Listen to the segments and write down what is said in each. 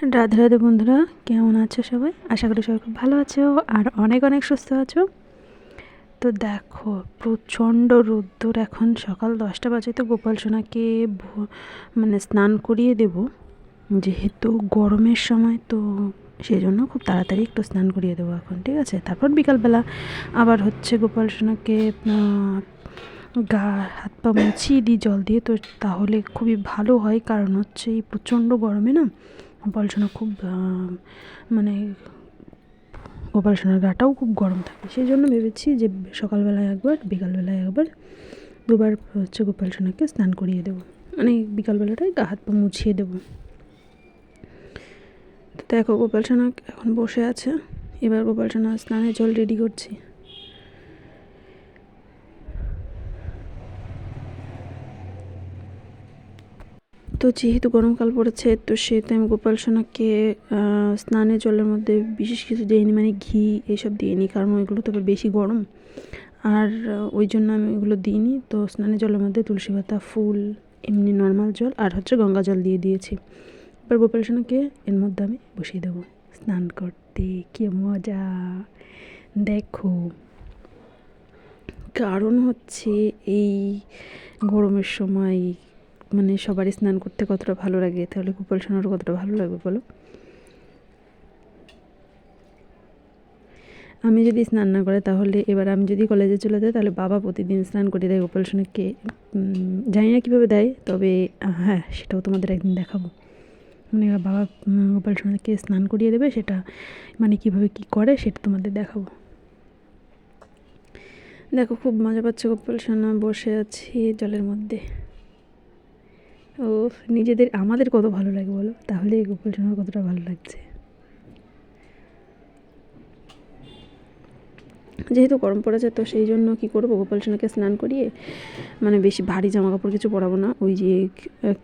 রাধে রাধে বন্ধুরা, কেমন আছো সবাই? আশা করি সবাই খুব ভালো আছো আর অনেক অনেক সুস্থ আছো। তো দেখো, প্রচণ্ড রোদ্দুর এখন সকাল দশটা বাজে তো গোপাল সোনাকে মানে স্নান করিয়ে দেব। যেহেতু গরমের সময় তো সেই জন্য খুব তাড়াতাড়ি একটু স্নান করিয়ে দেবো এখন, ঠিক আছে? তারপর বিকালবেলা আবার হচ্ছে গোপাল সোনাকে গা, হাত পা মুছিয়ে দিই জল দিয়ে, তো তাহলে খুবই ভালো হয়। কারণ হচ্ছে এই প্রচণ্ড গরমে না সোনা খুব মানে গোপাল সোনার গাটাও খুব গরম থাকে। সেই জন্য ভেবেছি যে সকালবেলায় একবার, বিকালবেলায় একবার দুবার হচ্ছে গোপাল সোনাকে স্নান করিয়ে দেবো। মানে বিকালবেলাটায় গা হাত পা মুছিয়ে দেবো। দেখো, গোপাল সোনা এখন বসে আছে। এবার গোপাল সোনা স্নানের জল রেডি করছি। তো যেহেতু গরমকাল পড়েছে, তো সেহেতু আমি গোপাল সোনাকে স্নানের জলের মধ্যে বিশেষ কিছু দিইনি মানে ঘি এসব দিইনি, কারণ ওইগুলো তো বেশি গরম। আর ওই জন্য আমি ওইগুলো দিইনি। তো স্নানের জলের মধ্যে তুলসী পাতা, ফুল, এমনি নর্মাল জল, আর হচ্ছে গঙ্গা জল দিয়ে দিয়েছি। এবার গোপাল সোনাকে এর মধ্যে আমি বসিয়ে দেবো। স্নান করতে, কি মজা! দেখো, কারণ হচ্ছে এই গরমের সময় মানে সবারই স্নান করতে কতটা ভালো লাগে? তাহলে গোপাল সোনারও কতটা ভালো লাগবে বলো? আমি যদি স্নান না করে তাহলে এবার আমি যদি কলেজে চলে যাই তাহলে বাবা প্রতিদিন স্নান করে দেয় গোপাল সোনাকে জানি না কীভাবে দেয়, তবে হ্যাঁ সেটাও তোমাদের একদিন দেখাবো। মানে বাবা গোপাল সোনাকে স্নান করিয়ে দেবে, সেটা মানে কীভাবে কী করে সেটা তোমাদের দেখাবো। দেখো, খুব মজা পাচ্ছে গোপাল সোনা, বসে আছি জলের মধ্যে। ও নিজেদের, আমাদের কত ভালো লাগে বলো? তাহলে এই গোপাল সোনার কতটা ভালো লাগছে। যেহেতু গরম পড়েছে, তো সেই জন্য কি করব? গোপাল সোনাকে স্নান করিয়ে মানে বেশি ভারী জামা কাপড় কিছু পরাবো না। ওই যে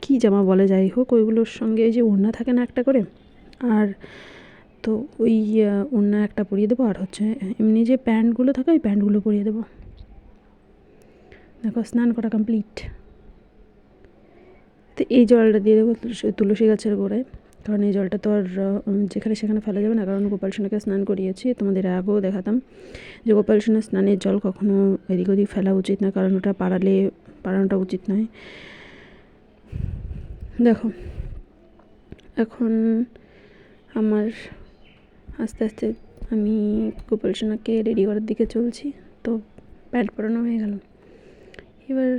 কী জামা বলে যাই হোক, ওইগুলোর সঙ্গে ওই যে ওড়না থাকে না একটা করে? আর তো ওই ওড়না একটা পরিয়ে দেবো। আর হচ্ছে, এমনি যে প্যান্টগুলো থাকে, ওই প্যান্টগুলো পরিয়ে দেবো। দেখো, স্নান করা কমপ্লিট তো এই জলটা দিয়ে দেবো তুলসী গাছের গোড়ায়। কারণ এই জলটা তো আর যেখানে সেখানে ফেলা যাবে না। কারণ গোপাল সোনাকে স্নান করিয়েছি, তোমাদের আগেও দেখাতাম যে গোপাল সোনার স্নানের জল কখনো এদিক ওদিক ফেলা উচিত না, কারণ ওটা পাড়ালে, পাড়ানোটা উচিত নয়। দেখো, এখন আমার আস্তে আস্তে আমি গোপাল সোনাকে রেডি করার দিকে চলছি, তো প্যান্ট পরানো হয়ে গেল। এবার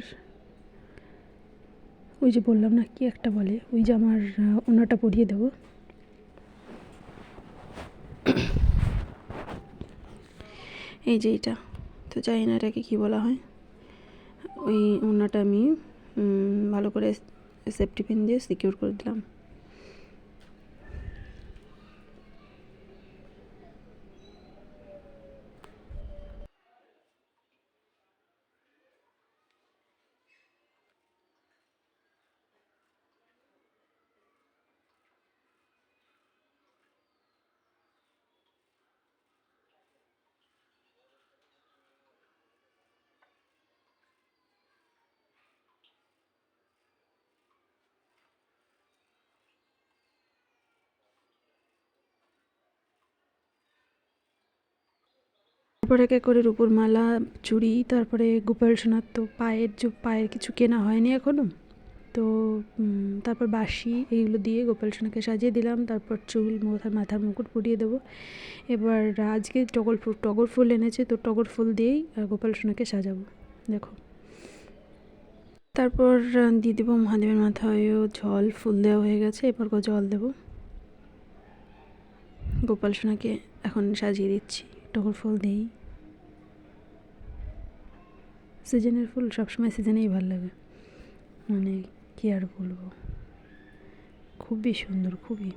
ওই যে বললাম না, কি একটা বলে? ওই যে আমার ওনাটা পরিয়ে দেবো। এই যে এটা। তো জানি না এটাকে কী বলা হয়। ওই ওনাটা আমি ভালো করে সেফটি পিন দিয়ে সিকিউর করে দিলাম। তারপরে এক এক করে রূপোর মালা চুড়ি, তারপরে গোপাল সোনার তো পায়ের যে, পায়ের কিছু কেনা হয়নি এখনও তো তারপর বাঁশি এইগুলো দিয়ে গোপাল সোনাকে সাজিয়ে দিলাম। তারপর চুল মাথার মাথার মুকুট পরিয়ে দেবো। এবার আজকে টগর ফুল টগর ফুল এনেছে, তো টগর ফুল দিয়েই গোপাল সোনাকে সাজাবো। দেখো। তারপর দিয়ে দেবো মহাদেবের মাথায়ও জল, ফুল দেওয়া হয়ে গেছে, এরপর জল দেবো। গোপাল সোনাকে এখন সাজিয়ে দিচ্ছি। টগর ফুল দিই। সিজনের ফুল সবসময় সিজনেই ভালো লাগে। মানে কী আর বলব? খুবই সুন্দর, খুবই।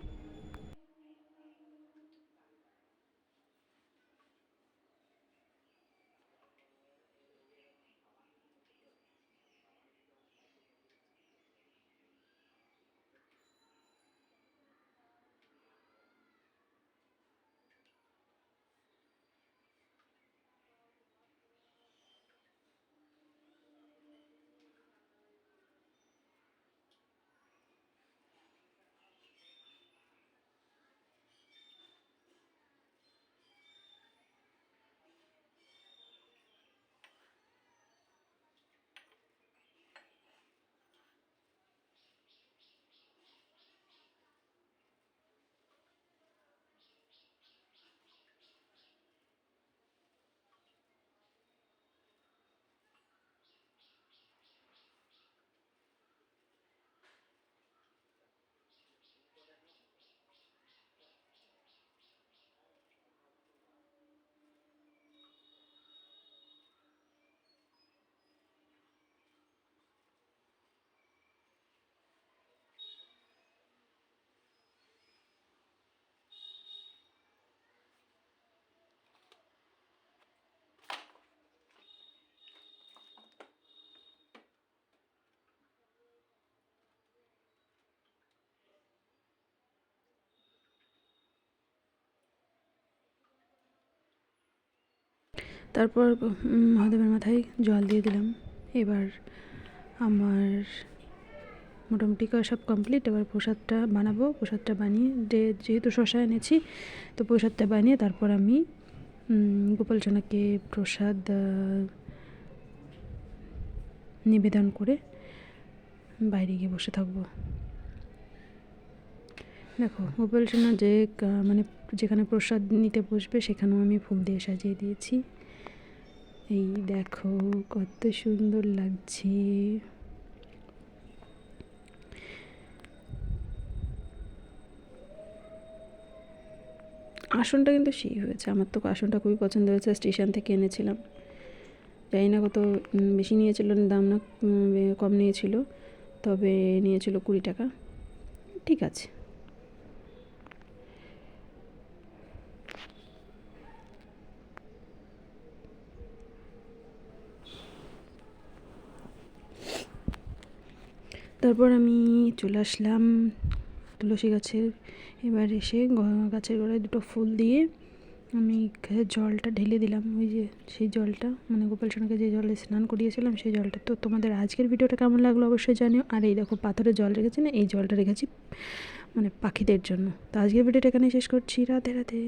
তারপর মহাদেবের মাথায় জল দিয়ে দিলাম। এবার আমার মোটামুটি সব কমপ্লিট এবার প্রসাদটা বানাবো। প্রসাদটা বানিয়ে যে- যেহেতু শশা এনেছি তো প্রসাদটা বানিয়ে তারপর আমি উম, গোপাল সোনাকে প্রসাদ নিবেদন করে বাইরে গিয়ে বসে থাকব। দেখো গোপাল যে মানে যেখানে প্রসাদ নিতে বসবে সেখানেও আমি ফুল দিয়ে সাজিয়ে দিয়েছি। এই দেখো কত সুন্দর লাগছে। আসনটা কিন্তু সেই হয়েছে, আমার তো আসনটা খুবই পছন্দ হয়েছে স্টেশন থেকে এনেছিলাম। জানি না কত বেশি নিয়েছিল, দাম না কম নিয়েছিল, তবে নিয়েছিল কুড়ি টাকা। ঠিক আছে। তারপর আমি চলে আসলাম তুলসী গাছের। এবার এসে গাছের গোড়ায় দুটো ফুল দিয়ে আমি জলটা ঢেলে দিলাম। ওই যে সেই জলটা মানে গোপাল সোনাকে যে জলে স্নান করিয়েছিলাম, সেই জলটা। তো তোমাদের আজকের ভিডিওটা কেমন লাগল অবশ্যই জানিও। আর এই দেখো পাথরের জল রেখেছি না, এই জলটা রেখেছি মানে পাখিদের জন্য। তো আজকের ভিডিওটা এখানে শেষ করছি। রাধে রাধে।